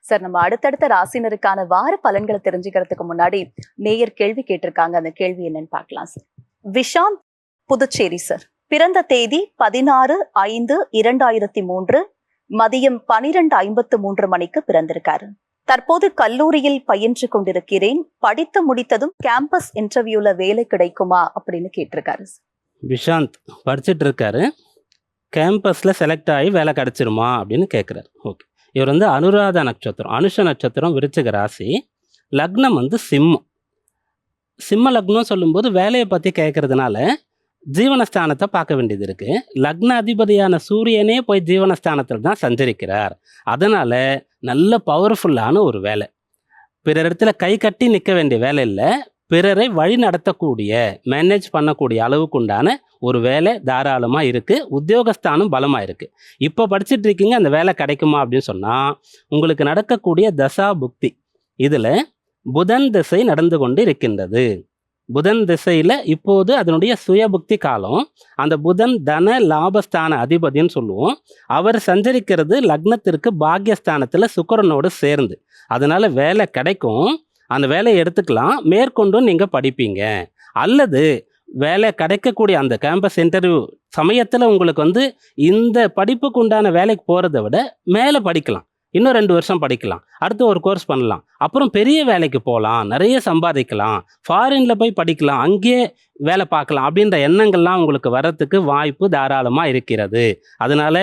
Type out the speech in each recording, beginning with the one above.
Sir நம்ம அடுத்தடுத்த ராசினருக்கான வார பலன்களை தெரிஞ்சுக்கிறதுக்கு முன்னாடி நேயர் கேள்வி கேட்டிருக்காங்க. அந்த கேள்வி என்னன்னு பார்க்கலாம் சார். விஷாந்த் புதுச்சேரி சார். பிறந்த தேதி பதினாறு ஐந்து இரண்டாயிரத்தி மூன்று மதியம் பனிரெண்டு ஐம்பத்து மூன்று மணிக்கு பிறந்திருக்காரு. தற்போது கல்லூரியில் பயின்று கொண்டிருக்கிறேன். படித்து முடித்ததும் கேம்பஸ் இன்டர்வியூல வேலை கிடைக்குமா அப்படின்னு கேட்டிருக்காரு விஷாந்த் படிச்சுட்டு இருக்காரு. கேம்பஸ்ல செலக்ட் ஆகி வேலை கிடைச்சிருமா அப்படின்னு கேட்குறாரு ஓகே. இவர் வந்து அனுராதா நட்சத்திரம் அனுஷ நட்சத்திரம் விருச்சிக ராசி. லக்னம் வந்து சிம்மம். சிம்ம லக்னம் சொல்லும்போது வேலையை பற்றி கேட்கறதுனால ஜீவனஸ்தானத்தை பார்க்க வேண்டியது இருக்குது லக்ன அதிபதியான சூரியனே போய் ஜீவனஸ்தானத்தில் தான் சஞ்சரிக்கிறார். அதனால் நல்ல பவர்ஃபுல்லான ஒரு வேலை. பிறர் இடத்துல கை கட்டி நிற்க வேண்டிய வேலை இல்லை. பிறரை வழி நடத்தக்கூடிய மேனேஜ் பண்ணக்கூடிய அளவுக்கு உண்டான ஒரு வேலை தாராளமாக இருக்குது உத்தியோகஸ்தானம் பலமாக இருக்குது இப்போ படிச்சுட்டு இருக்கீங்க அந்த வேலை கிடைக்குமா அப்படின்னு சொன்னால் உங்களுக்கு நடக்கக்கூடிய தசா புக்தி. இதில் புதன் திசை நடந்து கொண்டு இருக்கின்றது. புதன் திசையில் இப்போது அதனுடைய சுயபுக்தி காலம் அந்த புதன் தன லாபஸ்தான அதிபதின்னு சொல்லுவோம். அவர் சஞ்சரிக்கிறது லக்னத்திற்கு பாக்யஸ்தானத்தில் சுக்கரனோடு சேர்ந்து. அதனால் வேலை கிடைக்கும். அந்த வேலையை எடுத்துக்கலாம். மேற்கொண்டும் நீங்கள் படிப்பீங்க. அல்லது வேலை கிடைக்கக்கூடிய அந்த கேம்பஸ் இன்டர்வியூ சமயத்தில் உங்களுக்கு வந்து இந்த படிப்புக்கு உண்டான வேலைக்கு போகிறத விட மேலே படிக்கலாம். இன்னும் ரெண்டு வருஷம் படிக்கலாம். அடுத்து ஒரு கோர்ஸ் பண்ணலாம். அப்புறம் பெரிய வேலைக்கு போகலாம். நிறைய சம்பாதிக்கலாம். ஃபாரினில் போய் படிக்கலாம். அங்கேயே வேலை பார்க்கலாம் அப்படின்ற எண்ணங்கள்லாம் உங்களுக்கு வர்றதுக்கு வாய்ப்பு தாராளமாக இருக்கிறது. அதனால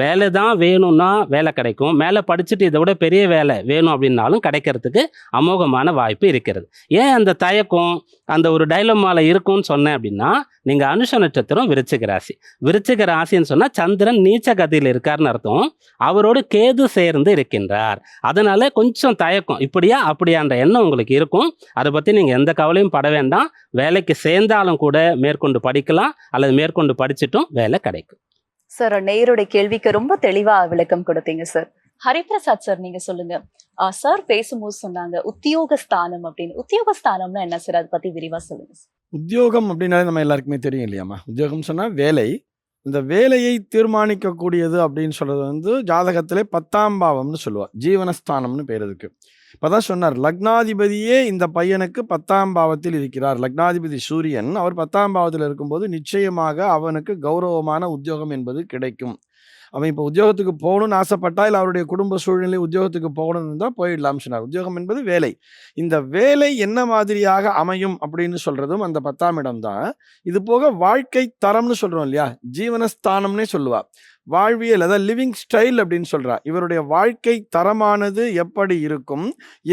வேலை தான் வேணும்னா வேலை கிடைக்கும். மேலே படிச்சுட்டு இதை விட பெரிய வேலை வேணும் அப்படின்னாலும் கிடைக்கிறதுக்கு அமோகமான வாய்ப்பு இருக்கிறது. ஏன் அந்த தயக்கம் அந்த ஒரு டைலமால இருக்கும்னு சொன்னேன் அப்படின்னா நீங்கள் அனுஷ நட்சத்திரம் விருச்சிக ராசி. விருச்சிக ராசின்னு சொன்னால் சந்திரன் நீச்ச கதியில் இருக்காருன்னு அர்த்தம். அவரோடு கேது சேர்ந்து இருக்கின்றார். அதனால் கொஞ்சம் தயக்கம். இப்படியா அப்படியான்ற எண்ணம் உங்களுக்கு இருக்கும். அதை பற்றி நீங்கள் எந்த கவலையும் பட வேண்டாம். வேலைக்கு சேர்ந்தாலும் கூட மேற்கொண்டு படிக்கலாம் அல்லது மேற்கொண்டு படிச்சிட்டும் வேலை கிடைக்கும். சார் நேயருடைய கேள்விக்கு ரொம்ப தெளிவா விளக்கம் கொடுத்தீங்க சார் ஹரிபிரசாத் சார் நீங்க சொல்லுங்க. சார் பேசும்போது சொன்னாங்க உத்தியோகஸ்தானம் அப்படின்னு. உத்தியோகஸ்தானம்னா என்ன சார் அதை பத்தி விரிவா சொல்லுங்க. உத்தியோகம் அப்படின்னாலே நம்ம எல்லாருக்குமே தெரியும் இல்லையாம்மா உத்தியோகம் சொன்னால் வேலை. இந்த வேலையை தீர்மானிக்கக்கூடியது அப்படின்னு சொல்றது வந்து ஜாதகத்திலே பத்தாம் பாவம்னு சொல்லுவா. ஜீவனஸ்தானம்னு பேர் இப்போ தான் சொன்னார் லக்னாதிபதியே இந்த பையனுக்கு பத்தாம் பாவத்தில் இருக்கிறார். லக்னாதிபதி சூரியன் அவர் பத்தாம் பாவத்தில் இருக்கும்போது நிச்சயமாக அவனுக்கு கௌரவமான உத்தியோகம் என்பது கிடைக்கும். அவன் இப்போ உத்தியோகத்துக்கு போகணும்னு ஆசைப்பட்டா இல்லை அவருடைய குடும்ப சூழ்நிலை உத்தியோகத்துக்கு போகணும்னு தான் போயிடலாம்னு சொன்னார். உத்தியோகம் என்பது வேலை. இந்த வேலை என்ன மாதிரியாக அமையும் அப்படின்னு சொல்கிறதும் அந்த பத்தாம் இடம் தான் இது போக வாழ்க்கை தரம்னு சொல்கிறோம் இல்லையா? ஜீவனஸ்தானம்னே சொல்லுவாள் வாழ்வியல் அதாவது லிவிங் ஸ்டைல் அப்படின்னு சொல்றா. இவருடைய வாழ்க்கை தரமானது எப்படி இருக்கும்?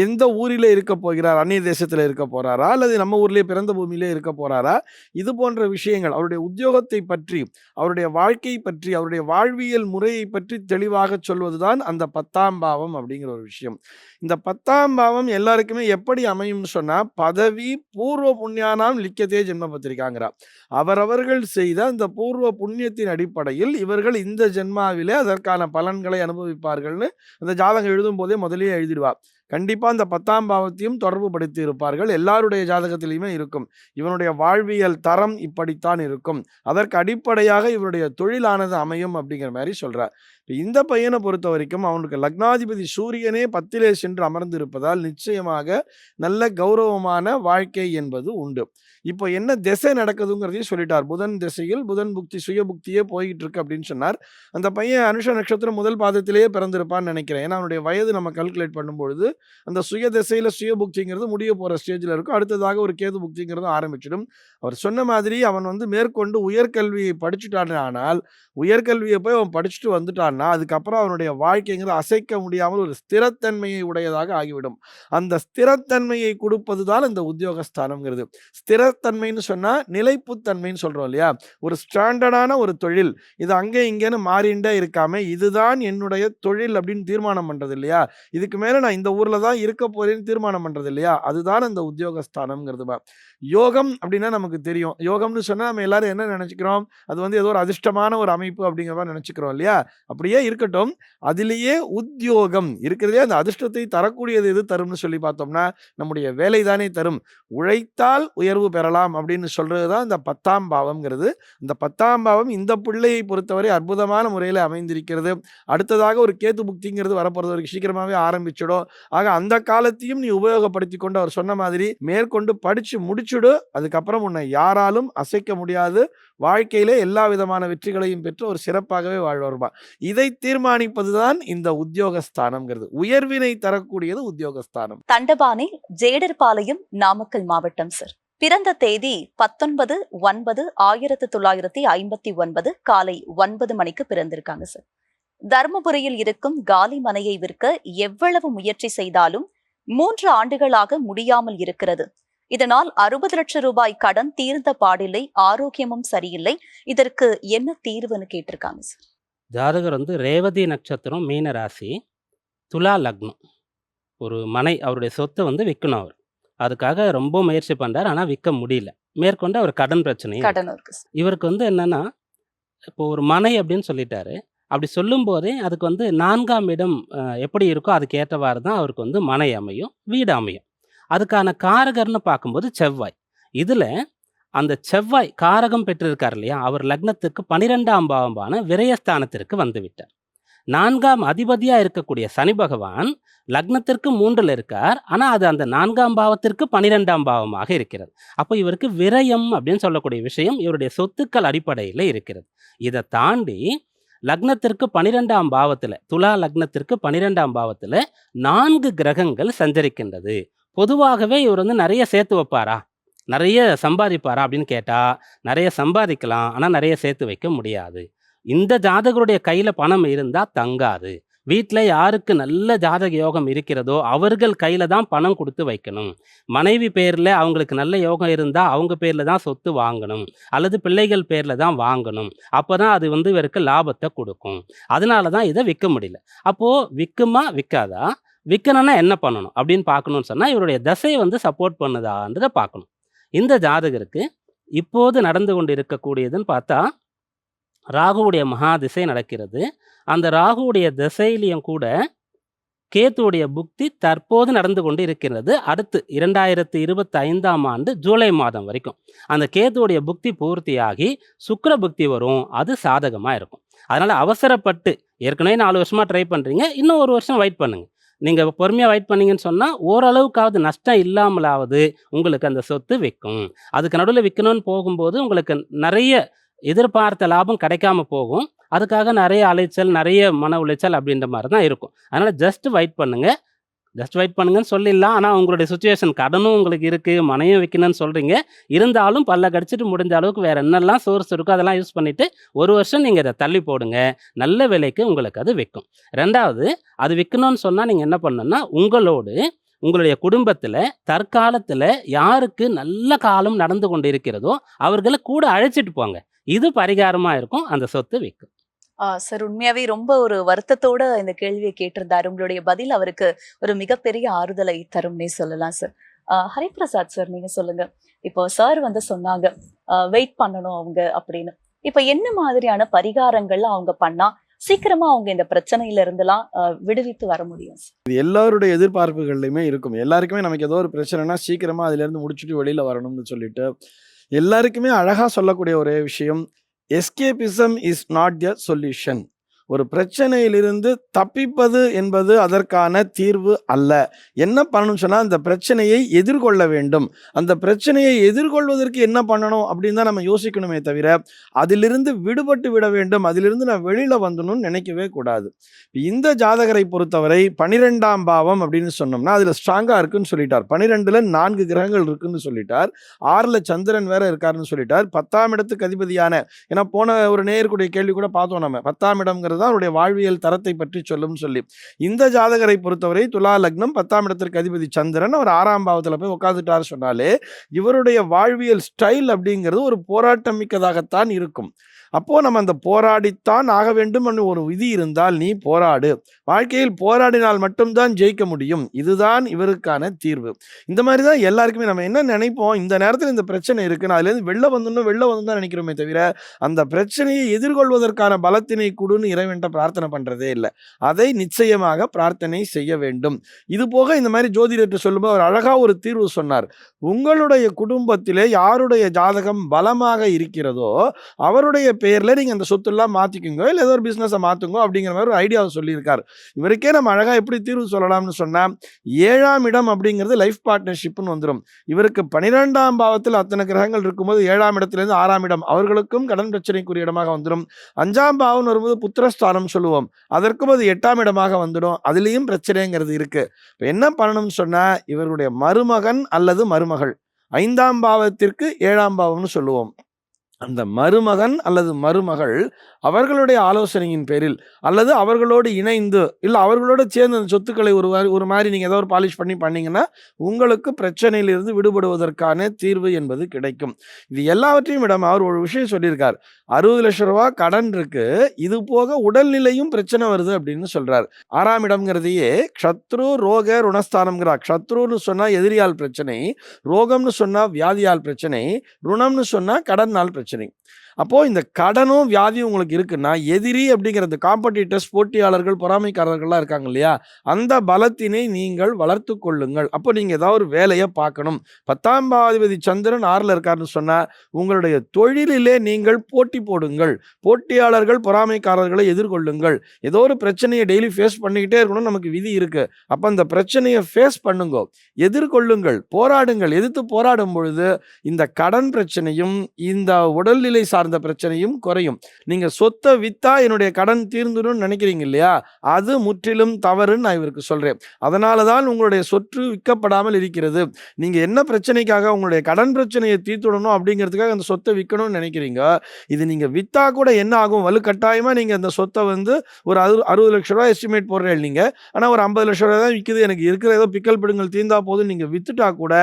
எந்த ஊரில் இருக்க போகிறார்? அந்நிய தேசத்தில் இருக்க போறாரா? அல்லது நம்ம ஊர்லேயே பிறந்த பூமியிலே இருக்க போறாரா? இது போன்ற விஷயங்கள் அவருடைய உத்தியோகத்தை பற்றி அவருடைய வாழ்க்கை பற்றி அவருடைய வாழ்வியல் முறையை பற்றி தெளிவாக சொல்வதுதான் அந்த பத்தாம் பாவம் அப்படிங்கிற ஒரு விஷயம். இந்த பத்தாம் பாவம் எல்லாருக்குமே எப்படி அமையும்னு சொன்னா பதவி பூர்வ புண்ணியானாம் லிக்கத்தே ஜென்ம பத்திரிக்காங்கிறா அவரவர்கள் செய்த அந்த பூர்வ புண்ணியத்தின் அடிப்படையில் இவர்கள் இந்த ஜென்மாவிலே அதற்கான பலன்களை அனுபவிப்பார்கள்னு அந்த ஜாதகம் எழுதும் போதே முதலே எழுதிடுவா கண்டிப்பாக அந்த பத்தாம் பாவத்தையும் தொடர்பு படுத்தி இருப்பார்கள். எல்லாருடைய ஜாதகத்திலையுமே இருக்கும். இவனுடைய வாழ்வியல் தரம் இப்படித்தான் இருக்கும். அதற்கு அடிப்படையாக இவருடைய தொழிலானது அமையும் அப்படிங்கிற மாதிரி சொல்கிறார் இப்போ இந்த பையனை பொறுத்த வரைக்கும் அவனுக்கு லக்னாதிபதி சூரியனே பத்திலே சென்று அமர்ந்திருப்பதால் நிச்சயமாக நல்ல கௌரவமான வாழ்க்கை என்பது உண்டு. இப்போ என்ன திசை நடக்குதுங்கிறதையும் சொல்லிட்டார். புதன் திசையில் புதன் புக்தி சுய புக்தியே போய்கிட்டு இருக்கு அப்படின்னு சொன்னார். அந்த பையன் அனுஷ நட்சத்திரம் முதல் பாதத்திலேயே பிறந்திருப்பான்னு நினைக்கிறேன். ஏன்னா அவனுடைய வயது நம்ம கல்குலேட் பண்ணும்பொழுது அந்த சுய திசையில் சுய புக்திங்கிறது முடிய போகிற ஸ்டேஜில் இருக்கும். அடுத்ததாக ஒரு கேது புக்திங்கிறது ஆரம்பிச்சிடும். அவர் சொன்ன மாதிரி அவன் வந்து மேற்கொண்டு உயர்கல்வியை படிச்சுட்டான் ஆனால் உயர்கல்வியை போய் அவன் படிச்சுட்டு வந்துட்டான்னா அதுக்கப்புறம் அவனுடைய வாழ்க்கைங்கிறது அசைக்க முடியாமல் ஒரு ஸ்திரத்தன்மையை உடையதாக ஆகிவிடும். அந்த ஸ்திரத்தன்மையை கொடுப்பது தான் இந்த உத்தியோகஸ்தானம்ங்கிறது. ஸ்திரத்தன்மைன்னு சொன்னால் நிலைப்புத்தன்மைன்னு சொல்கிறோம் இல்லையா? ஒரு ஸ்டாண்டர்டான ஒரு தொழில். இது அங்கே இங்கேன்னு மாறிண்டே இருக்காமல் இதுதான் என்னுடைய தொழில் அப்படின்னு தீர்மானம் பண்ணுறது இல்லையா? இதுக்கு மேலே நான் இந்த ஊரில் தான் இருக்க போறேன்னு தீர்மானம் பண்ணுறது இல்லையா? அதுதான் அந்த உத்தியோகஸ்தானம்ங்கிறது யோகம் அப்படின்னா நமக்கு தெரியும். யோகம்னு சொன்னால் நம்ம எல்லாரும் என்ன நினச்சிக்கிறோம்? அது வந்து ஏதோ ஒரு அதிர்ஷ்டமான ஒரு அமைப்பு அப்படிங்கிற மாதிரி நினச்சிக்கிறோம் இல்லையா? அப்படியே இருக்கட்டும். அதிலேயே உத்தியோகம். இருக்கிறதே அந்த அதிர்ஷ்டத்தை தரக்கூடியது எது தரும்னு சொல்லி பார்த்தோம்னா நம்முடைய வேலை தானே தரும். உழைத்தால் உயர்வு பெறலாம் அப்படின்னு சொல்கிறது தான் இந்த பத்தாம் பாவம்ங்கிறது. இந்த பத்தாம் பாவம் இந்த பிள்ளையை பொறுத்தவரை அற்புதமான முறையில் அமைந்திருக்கிறது. அடுத்ததாக ஒரு கேத்து புக்திங்கிறது வரப்போகிறது வரைக்கும் சீக்கிரமாகவே ஆரம்பிச்சிடும். ஆக அந்த காலத்தையும் நீ உபயோகப்படுத்தி கொண்டு அவர் சொன்ன மாதிரி மேற்கொண்டு படிச்சு முடிச்சுடு அதுக்கப்புறம் உன்னை யாராலும் அசைக்க முடியாது. வாழ்க்கையிலே எல்லா விதமான வெற்றிகளையும் பெற்று ஒரு சிறப்பாகவே வாழ்வருமா இதை தீர்மானிப்பதுதான் இந்த உத்தியோகஸ்தானம்ங்கிறது. உயர்வினை தரக்கூடியது உத்தியோகஸ்தானம். தண்டபாணி ஜேடர்பாளையம் நாமக்கல் மாவட்டம் சார் பிறந்த தேதி பத்தொன்பது ஒன்பது ஆயிரத்து தொள்ளாயிரத்தி ஐம்பத்தி ஒன்பது காலை ஒன்பது மணிக்கு பிறந்திருக்காங்க சார் தர்மபுரியில் இருக்கும் காலி மனையை விற்க எவ்வளவு முயற்சி செய்தாலும் மூன்று ஆண்டுகளாக முடியாமல் இருக்கிறது. இதனால் அறுபது லட்சம் ரூபாய் கடன் தீர்ந்த பாடில்லை ஆரோக்கியமும் சரியில்லை. இதற்கு என்ன தீர்வுன்னு கேட்டிருக்காங்க சார்? ஜாதகர் வந்து ரேவதி நட்சத்திரம் மீன ராசி துலா லக்னம். ஒரு மனை அவருடைய சொத்தை வந்து விற்கணும் அவர். அதுக்காக ரொம்ப முயற்சி பண்ணுறாரு ஆனால் விற்க முடியல. மேற்கொண்டு அவர் கடன் சார். இவருக்கு வந்து என்னன்னா இப்போ ஒரு மனை அப்படின்னு சொல்லிட்டாரு. அப்படி சொல்லும்போதே அதுக்கு வந்து நான்காம் இடம் எப்படி இருக்கோ அதுக்கு ஏற்றவாறு தான் அவருக்கு வந்து மனை அமையும் வீடு அமையும். அதுக்கான காரகர்னு பார்க்கும்போது செவ்வாய். இதில் அந்த செவ்வாய் காரகம் பெற்றிருக்கார் இல்லையா? அவர் லக்னத்துக்கு பனிரெண்டாம் பாவமான விரயஸ்தானத்திற்கு வந்துவிட்டார். நான்காம் அதிபதியாக இருக்கக்கூடிய சனி பகவான் லக்னத்திற்கு மூன்றில் இருக்கார். ஆனால் அது அந்த நான்காம் பாவத்திற்கு பனிரெண்டாம் பாவமாக இருக்கிறது. அப்போ இவருக்கு விரயம் அப்படின்னு சொல்லக்கூடிய விஷயம் இவருடைய சொத்துக்கள் அடிப்படையில் இருக்கிறது. இதை தாண்டி லக்னத்திற்கு பனிரெண்டாம் பாவத்தில் துலா லக்னத்திற்கு பனிரெண்டாம் பாவத்தில் நான்கு கிரகங்கள் சஞ்சரிக்கின்றது. பொதுவாகவே இவர் வந்து நிறைய சேர்த்து வைப்பாரா? நிறைய சம்பாதிப்பாரா அப்படின்னு கேட்டால் நிறைய சம்பாதிக்கலாம் ஆனால் நிறைய சேர்த்து வைக்க முடியாது. இந்த ஜாதகருடைய கையில் பணம் இருந்தால் தங்காது. வீட்டில் யாருக்கு நல்ல ஜாதக யோகம் இருக்கிறதோ அவர்கள் கையில் தான் பணம் கொடுத்து வைக்கணும். மனைவி பேரில் அவங்களுக்கு நல்ல யோகம் இருந்தால் அவங்க பேரில் தான் சொத்து வாங்கணும். அல்லது பிள்ளைகள் பேரில் தான் வாங்கணும். அப்போ தான் அது வந்து இவருக்கு லாபத்தை கொடுக்கும். அதனால தான் இதை விற்க முடியல. அப்போது விற்குமா விற்காதா விற்கணும்னா என்ன பண்ணணும்? அப்படின்னு பார்க்கணும்னு சொன்னால் இவருடைய தசை வந்து சப்போர்ட் பண்ணுதான்றதை பார்க்கணும். இந்த ஜாதகருக்கு இப்போது நடந்து கொண்டு இருக்கக்கூடியதுன்னு பார்த்தா ராகுவுடைய மகா திசை நடக்கிறது. அந்த ராகுவுடைய திசையிலையும் கூட கேத்துவுடைய புக்தி தற்போது நடந்து கொண்டு இருக்கிறது அடுத்து இரண்டாயிரத்து இருபத்தி ஐந்தாம் ஆண்டு ஜூலை மாதம் வரைக்கும். அந்த கேத்துவுடைய புக்தி பூர்த்தியாகி சுக்கர புக்தி வரும். அது சாதகமாக இருக்கும். அதனால் அவசரப்பட்டு ஏற்கனவே நாலு வருஷமாக ட்ரை பண்ணுறீங்க இன்னும் ஒரு வருஷம் வெயிட் பண்ணுங்கள் நீங்கள் பொறுமையாக வெயிட் பண்ணீங்கன்னு சொன்னால் ஓரளவுக்காவது நஷ்டம் இல்லாமலாவது உங்களுக்கு அந்த சொத்து விற்கும். அதுக்கு நடுவில் விற்கணும்னு போகும்போது உங்களுக்கு நிறைய எதிர்பார்த்த லாபம் கிடைக்காம போகும். அதுக்காக நிறைய அலைச்சல் நிறைய மன உளைச்சல் அப்படின்ற மாதிரி தான் இருக்கும். அதனால் ஜஸ்ட் வெயிட் பண்ணுங்கள் ஜஸ்ட் வெயிட் பண்ணுங்கன்னு சொல்லிடலாம். ஆனால் உங்களுடைய சுச்சுவேஷன் கடனும் உங்களுக்கு இருக்குது மனையும் வைக்கணும்னு சொல்கிறீங்க இருந்தாலும் பல்ல கடிச்சிட்டு முடிஞ்ச அளவுக்கு வேறு என்னெல்லாம் சோர்ஸ் இருக்கோ அதெல்லாம் யூஸ் பண்ணிவிட்டு ஒரு வருஷம் நீங்கள் அதை தள்ளி போடுங்க. நல்ல விலைக்கு உங்களுக்கு அது விற்கும். ரெண்டாவது அது விற்கணும்னு சொன்னால் நீங்கள் என்ன பண்ணணும்னா உங்களோடு உங்களுடைய குடும்பத்தில் தற்காலத்தில் யாருக்கு நல்ல காலம் நடந்து கொண்டு இருக்கிறதோ அவர்களை கூட அழைச்சிட்டு போங்க. இது பரிகாரமாக இருக்கும். அந்த சொத்து விற்கும் ஆஹ் சார் உண்மையாவே ரொம்ப ஒரு வருத்தத்தோட இந்த கேள்வியை கேட்டிருந்தாரு. உங்களுடைய பதில் அவருக்கு ஒரு மிகப்பெரிய ஆறுதலை தரும்னே சொல்லலாம் சார். ஹரிபிரசாத் சார் நீங்க சொல்லுங்க. இப்போ சார் வந்து சொன்னாங்க வெயிட் பண்ணணும் அவங்க அப்படின்னு. இப்ப என்ன மாதிரியான பரிகாரங்கள் அவங்க பண்ணா சீக்கிரமா அவங்க இந்த பிரச்சனையில இருந்தெல்லாம் விடுவித்து வர முடியும் இது எல்லாருடைய எதிர்பார்ப்புகள்லையுமே இருக்கும். எல்லாருக்குமே நமக்கு ஏதோ ஒரு பிரச்சனைனா சீக்கிரமா அதுல இருந்து முடிச்சுட்டு வெளியில வரணும்னு சொல்லிட்டு எல்லாருக்குமே அழகாக சொல்லக்கூடிய ஒரே விஷயம் escapism is not the solution. ஒரு பிரச்சனையிலிருந்து தப்பிப்பது என்பது அதற்கான தீர்வு அல்ல. என்ன பண்ணணும் சொன்னால் அந்த பிரச்சனையை எதிர்கொள்ள வேண்டும். அந்த பிரச்சனையை எதிர்கொள்வதற்கு என்ன பண்ணணும் அப்படின்னு தான் நம்ம யோசிக்கணுமே தவிர அதிலிருந்து விடுபட்டு விட வேண்டும். அதிலிருந்து நான் வெளியில் வந்துடணும்னு நினைக்கவே கூடாது. இந்த ஜாதகரை பொறுத்தவரை பனிரெண்டாம் பாவம் அப்படின்னு சொன்னோம்னா அதில் ஸ்ட்ராங்காக இருக்குன்னு சொல்லிட்டார். பனிரெண்டில் நான்கு கிரகங்கள் இருக்குன்னு சொல்லிட்டார். ஆறில் சந்திரன் வேற இருக்காருன்னு சொல்லிட்டார். பத்தாம் இடத்துக்கு அதிபதியான ஏன்னா போன ஒரு நேயருக்குடைய கேள்வி கூட பார்த்தோம் நம்ம. பத்தாம் இடம்ங்கிறது தான் அவருடைய வாழ்வியல் தரத்தை பற்றி சொல்லும்னு சொல்லி. இந்த ஜாதகரை பொறுத்தவரை துலா லக்னம் பத்தாம் இடத்திற்கு அதிபதி சந்திரன் அவர் ஆறாம் பாவத்தில் போய் உட்காந்துட்டார் சொன்னாலே இவருடைய வாழ்வியல் ஸ்டைல் அப்படிங்கிறது ஒரு போராட்டம் மிக்கதாகத்தான் இருக்கும். அப்போ நம்ம அந்த போராடித்தான் ஆக வேண்டும் என்று ஒரு விதி இருந்தால் நீ போராடு. வாழ்க்கையில் போராடினால் மட்டும்தான் ஜெயிக்க முடியும். இதுதான் இவருக்கான தீர்வு. இந்த மாதிரி தான் எல்லாருக்குமே நம்ம என்ன நினைப்போம்? இந்த நேரத்தில் இந்த பிரச்சனை இருக்குன்னு அதுலேருந்து வெளில வந்துடணும் வெளில வந்து தான் நினைக்கிறோமே தவிர அந்த பிரச்சனையை எதிர்கொள்வதற்கான பலத்தினை கொடுன்னு இறைவன்ட்ட பிரார்த்தனை பண்ணுறதே இல்லை. அதை நிச்சயமாக பிரார்த்தனை செய்ய வேண்டும். இது போக இந்த மாதிரி ஜோதிடத்தை சொல்லும்போது அவர் அழகாக ஒரு தீர்வு சொன்னார். உங்களுடைய குடும்பத்திலே யாருடைய ஜாதகம் பலமாக இருக்கிறதோ அவருடைய பேரில் நீங்கள் அந்த சொத்துலாம் மாற்றிக்குங்க இல்லை ஏதோ ஒரு பிஸ்னஸை மாற்றுங்க அப்படிங்கிற மாதிரி ஒரு ஐடியாவை சொல்லியிருக்கார். இவருக்கே நம்ம அழகாக எப்படி தீர்வு சொல்லலாம்னு சொன்னால் ஏழாம் இடம் அப்படிங்கிறது லைஃப் பார்ட்னர்ஷிப்னு வந்துடும் இவருக்கு பனிரெண்டாம் பாவத்தில் அத்தனை கிரகங்கள் இருக்கும்போது ஏழாம் இடத்துலேருந்து ஆறாம் இடம் அவர்களுக்கும் கடன் பிரச்சனைக்குரிய இடமாக வந்துடும் அஞ்சாம் பாவம்னு வரும்போது புத்திரஸ்தானம் சொல்லுவோம். அதற்கும் அது எட்டாம் இடமாக வந்துடும். அதுலேயும் பிரச்சனைங்கிறது இருக்குது இப்போ என்ன பண்ணணும்னு சொன்னால் இவருடைய மருமகன் அல்லது மருமகள் ஐந்தாம் பாவத்திற்கு ஏழாம் பாவம்னு சொல்லுவோம். அந்த மருமகன் அல்லது மருமகள் அவர்களுடைய ஆலோசனையின் பேரில் அல்லது அவர்களோடு இணைந்து இல்லை அவர்களோடு சேர்ந்து அந்த சொத்துக்களை ஒரு மாதிரி ஒரு மாதிரி நீங்கள் ஏதோ ஒரு பாலிஷ் பண்ணி பண்ணீங்கன்னா உங்களுக்கு பிரச்சனையிலிருந்து விடுபடுவதற்கான தீர்வு என்பது கிடைக்கும். இது எல்லாவற்றையும் இடம் அவர் ஒரு விஷயம் சொல்லியிருக்கார். அறுபது லட்சம் ரூபா கடன் இருக்கு இது போக உடல்நிலையும் பிரச்சனை வருது அப்படின்னு சொல்றார். ஆறாம் இடம்ங்கிறதையே க்ஷத்ரு ரோக ருணஸ்தானம்ங்கிறார். க்ஷத்ருன்னு சொன்னா எதிரியால் பிரச்சனை ரோகம்னு சொன்னால் வியாதியால் பிரச்சனை ருணம்னு சொன்னால் கடனால் பிரச்சனை. mentioning. அப்போது இந்த கடனும் வியாதியும் உங்களுக்கு இருக்குன்னா எதிரி அப்படிங்கிற காம்படிட்டர்ஸ் போட்டியாளர்கள் பொறாமைக்காரர்கள்லாம் இருக்காங்க இல்லையா? அந்த பலத்தினை நீங்கள் வளர்த்து கொள்ளுங்கள். அப்போ நீங்கள் ஏதாவது ஒரு வேலையை பார்க்கணும். பத்தாம் பாதிபதி சந்திரன் ஆறில் இருக்காருன்னு சொன்னால் உங்களுடைய தொழிலிலே நீங்கள் போட்டி போடுங்கள். போட்டியாளர்கள் பொறாமைக்காரர்களை எதிர்கொள்ளுங்கள். ஏதோ ஒரு பிரச்சனையை டெய்லி ஃபேஸ் பண்ணிக்கிட்டே இருக்கணும் நமக்கு விதி இருக்குது அப்போ அந்த பிரச்சனையை ஃபேஸ் பண்ணுங்க. எதிர்கொள்ளுங்கள் போராடுங்கள். எதிர்த்து போராடும் பொழுது இந்த கடன் பிரச்சனையும் இந்த உடல்நிலை சார்ந்த பிரச்சனையும் குறையும். நீங்க சொத்தை வித்தா என்னுடைய கடன் தீர்ந்துடும் நினைக்கிறீங்க இல்லையா? அது முற்றிலும் தவறுன்னு நான் இவருக்கு சொல்றேன். அதனால தான் உங்களுடைய சொத்து விற்கப்படாமல் இருக்கிறது. நீங்க என்ன பிரச்சனைக்காக உங்களுடைய கடன் பிரச்சனையை தீர்த்துடணும் அப்படிங்கிறதுக்காக அந்த சொத்தை விற்கணும்னு நினைக்கிறீங்க? இது நீங்க வித்தா கூட என்ன ஆகும்? வலுக்கட்டாயமா நீங்க அந்த சொத்தை வந்து ஒரு அறு அறுபது லட்ச ரூபா எஸ்டிமேட் போடுறேன் நீங்க ஆனா ஒரு ஐம்பது லட்ச ரூபா தான் விற்குது எனக்கு இருக்கிற ஏதோ பிக்கல் பிடுங்கள் தீர்ந்தா போதும் நீங்க வித்துட்டா கூட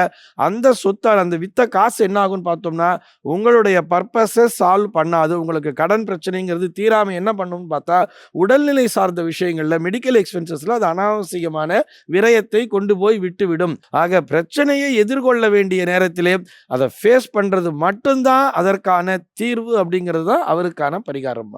அந்த சொத்தால் அந்த வித்த காசு என்ன ஆகும்னு பார்த்தோம்னா உங்களுடைய பர்பஸஸ் சால்வ் பண்ணாது. உங்களுக்கு கடன் பிரச்சனைங்கிறது தீராமல் என்ன பண்ணும்னு பார்த்தா உடல்நிலை சார்ந்த விஷயங்களில் மெடிக்கல் எக்ஸ்பென்சஸில் அது அனாவசியமான விரயத்தை கொண்டு போய் விட்டுவிடும். ஆக பிரச்சனையை எதிர்கொள்ள வேண்டிய நேரத்திலே அதை ஃபேஸ் பண்ணுறது மட்டும்தான் அதற்கான தீர்வு அப்படிங்கிறது தான் அவருக்கான பரிகாரம்